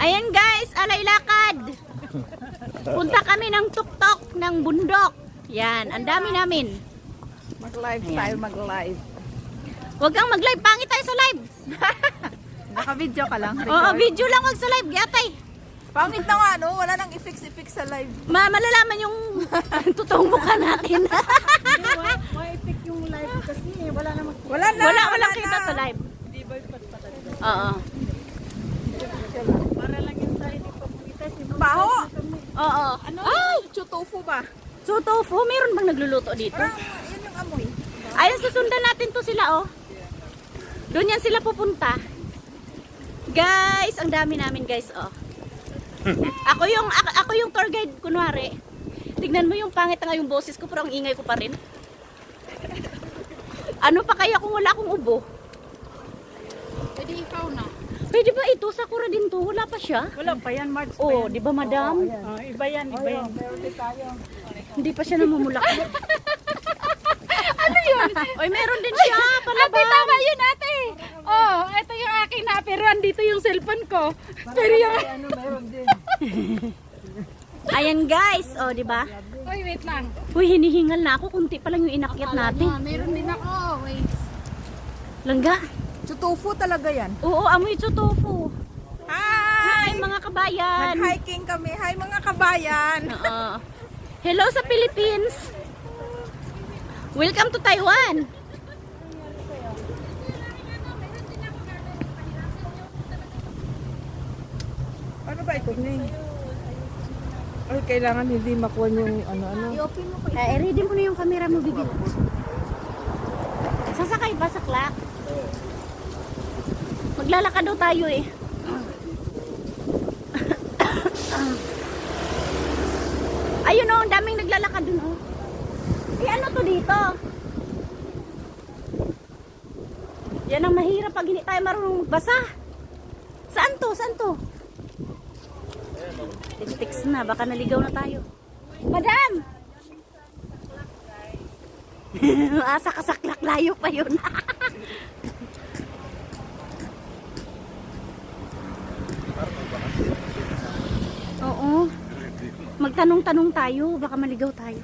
Ayan guys, alay lakad. Punta kami ng tuktok ng bundok. Yan, ang dami namin. mag-live tayo, mag-live. Huwag kang mag-live, pangit tayo sa live. Naka-video ka lang. Oo, video lang wag sa live, yatay. Pangit na nga, no? Wala nang i-fix-i-fix sa live. Ma malalaman yung totoong mukha natin. Ma-epic yung live kasi wala namang... Wala na! wala, walang kita sa live. Oo. Para lang yung tayo di pamumita. Baho! Oo. Ano? Ay! Chutofu ba? So tofu, meron bang nagluluto dito? Parang yun yung amoy. Ayun, susundan natin to sila, oh. Doon yan sila pupunta. Guys, ang dami namin, guys, oh. ako yung ako, ako yung tour guide kunwari. Tignan mo yung pangit na nga yung boses ko pero ang ingay ko pa rin. ano pa kaya kung wala akong ubo? Pwede ikaw na. Pwede ba ito? Sakura din to. Wala pa siya. Wala pa yan, March. Oh, di ba madam? Ah, iba yan, iba yan. Meron din tayo. Hindi pa siya namumulak. ano yun? Oy, meron din siya. Palabang. Ate, tama yun, ate. Oh, ito yung akin na, pero andito yung cellphone ko. Pero yung... Ano, meron din. Ayan guys, oh, di ba? Uy, wait lang. Uy, hinihingal na ako. Kunti pa lang yung inakyat natin. Meron din ako. Wait. Langga. Chutofu talaga yan. Oo, amoy tofu. Hi, Hi! mga kabayan. Nag-hiking kami. Hi mga kabayan. Oo. Hello sa Philippines. Welcome to Taiwan. Ano ba ito, Ning? Ay, kailangan hindi makuha yung ano-ano. I-open mo ko. Eh, ready mo na yung camera mo, bibig. Sasakay ba sa clock? Maglalakad daw tayo eh. Ayun oh, ang daming naglalakad dun oh. Eh ano to dito? Yan ang mahirap pag hindi tayo marunong magbasa. Saan to? Saan to? Text na, baka naligaw na tayo. Madam! Asa ka sa klak, layo pa yun. Oo. Magtanong-tanong tayo, baka maligaw tayo.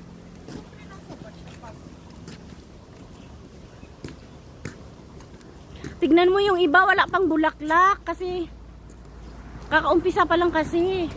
Tignan mo yung iba, wala pang bulaklak kasi kakaumpisa pa lang kasi.